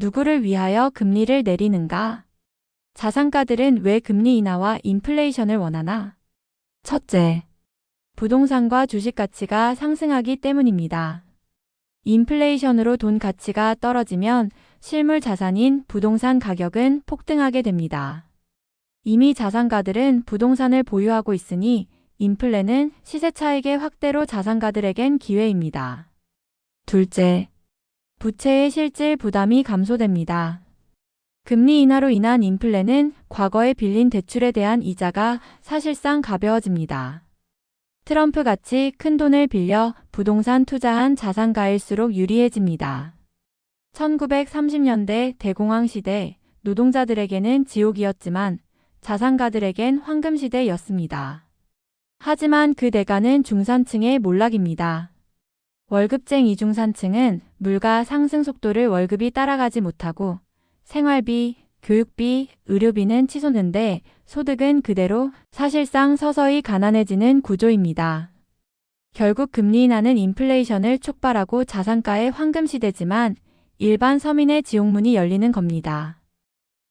누구를 위하여 금리를 내리는가? 자산가들은 왜 금리 인하와 인플레이션을 원하나? 첫째, 부동산과 주식 가치가 상승하기 때문입니다. 인플레이션으로 돈 가치가 떨어지면 실물 자산인 부동산 가격은 폭등하게 됩니다. 이미 자산가들은 부동산을 보유하고 있으니 인플레는 시세 차익의 확대로 자산가들에겐 기회입니다. 둘째, 부채의 실질 부담이 감소됩니다. 금리 인하로 인한 인플레는 과거에 빌린 대출에 대한 이자가 사실상 가벼워집니다. 트럼프 같이 큰 돈을 빌려 부동산 투자한 자산가일수록 유리해집니다. 1930년대 대공황 시대 노동자들에게는 지옥이었지만 자산가들에겐 황금 시대였습니다. 하지만 그 대가는 중산층의 몰락입니다. 월급쟁 이중산층은 물가 상승 속도를 월급이 따라가지 못하고 생활비, 교육비, 의료비는 치솟는데 소득은 그대로 사실상 서서히 가난해지는 구조입니다. 결국 금리 인하는 인플레이션을 촉발하고 자산가의 황금 시대지만 일반 서민의 지옥문이 열리는 겁니다.